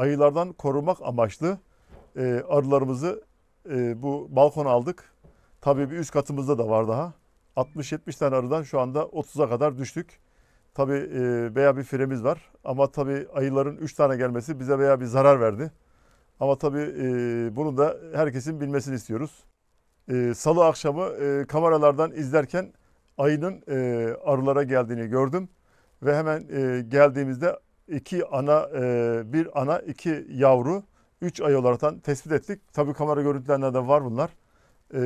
ayılardan korumak amaçlı e, arılarımızı e, bu balkona aldık. Tabii bir üst katımızda da var daha. 60-70 tane arıdan şu anda 30'a kadar düştük. Tabii e, veya bir firemiz var ama tabii ayıların 3 tane gelmesi bize veya bir zarar verdi. Ama tabii e, bunu da herkesin bilmesini istiyoruz. E, Salı akşamı e, kameralardan izlerken ayının e, arılara geldiğini gördüm ve hemen e, geldiğimizde iki ana, e, bir ana, iki yavru, üç ayı olaraktan tespit ettik. Tabii kamera görüntülerinde de var bunlar. E,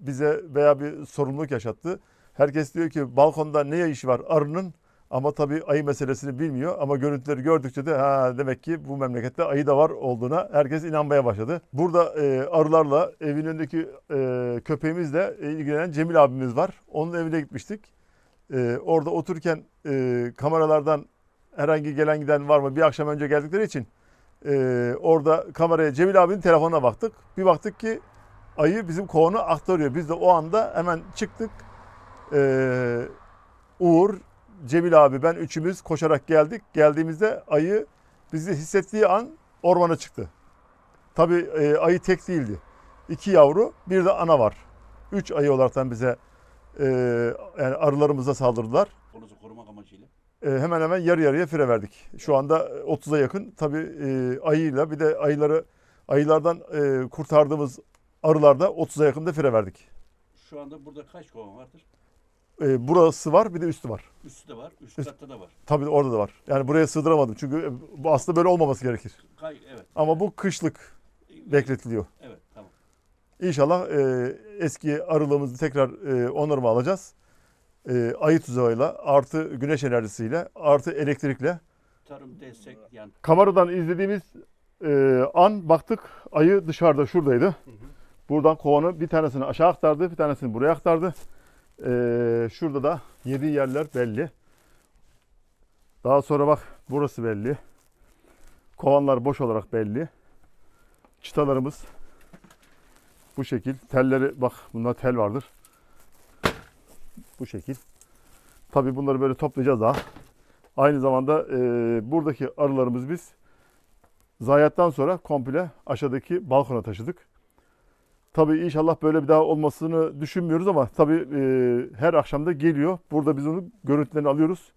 bize veya bir sorumluluk yaşattı. Herkes diyor ki balkonda ne işi var arının ama tabii ayı meselesini bilmiyor. Ama görüntüleri gördükçe de ha, demek ki bu memlekette ayı da var olduğuna herkes inanmaya başladı. Burada e, arılarla evin önündeki e, köpeğimizle ilgilenen Cemil abimiz var. Onun evine gitmiştik. E, orada otururken e, kameralardan herhangi gelen giden var mı? Bir akşam önce geldikleri için e, orada kameraya Cemil abinin telefonuna baktık. Bir baktık ki ayı bizim kovanı aktarıyor. Biz de o anda hemen çıktık. E, Uğur, Cemil abi ben üçümüz koşarak geldik. Geldiğimizde ayı bizi hissettiği an ormana çıktı. Tabii e, ayı tek değildi. İki yavru bir de ana var. Üç ayı olaraktan bize e, yani arılarımıza saldırdılar. Konusu korumak amacıyla. E, hemen hemen yarı yarıya fire verdik. Şu anda 30'a yakın tabii e, ayıyla bir de ayıları ayılardan e, kurtardığımız arılarda 30'a yakın da fire verdik. Şu anda burada kaç kovan vardır? E, burası var bir de üstü var. Üstü de var, üst, Üst- katta da var. Tabii orada da var. Yani buraya sığdıramadım çünkü e, bu aslında böyle olmaması gerekir. Kay, evet. Ama bu kışlık bekletiliyor. Evet, tamam. İnşallah e, eski arılığımızı tekrar e, onarıma alacağız. E, ayı tuzağıyla, artı güneş enerjisiyle, artı elektrikle. Tarım destek yani Kameradan izlediğimiz e, an baktık ayı dışarıda şuradaydı. Buradan kovanı bir tanesini aşağı aktardı, bir tanesini buraya aktardı. E, şurada da yediği yerler belli. Daha sonra bak burası belli. Kovanlar boş olarak belli. Çıtalarımız bu şekil. Telleri bak bunda tel vardır. Bu şekil. Tabii bunları böyle toplayacağız daha. Aynı zamanda e, buradaki arılarımız biz zayiattan sonra komple aşağıdaki balkona taşıdık. Tabii inşallah böyle bir daha olmasını düşünmüyoruz ama tabii e, her akşam da geliyor. Burada biz onun görüntülerini alıyoruz.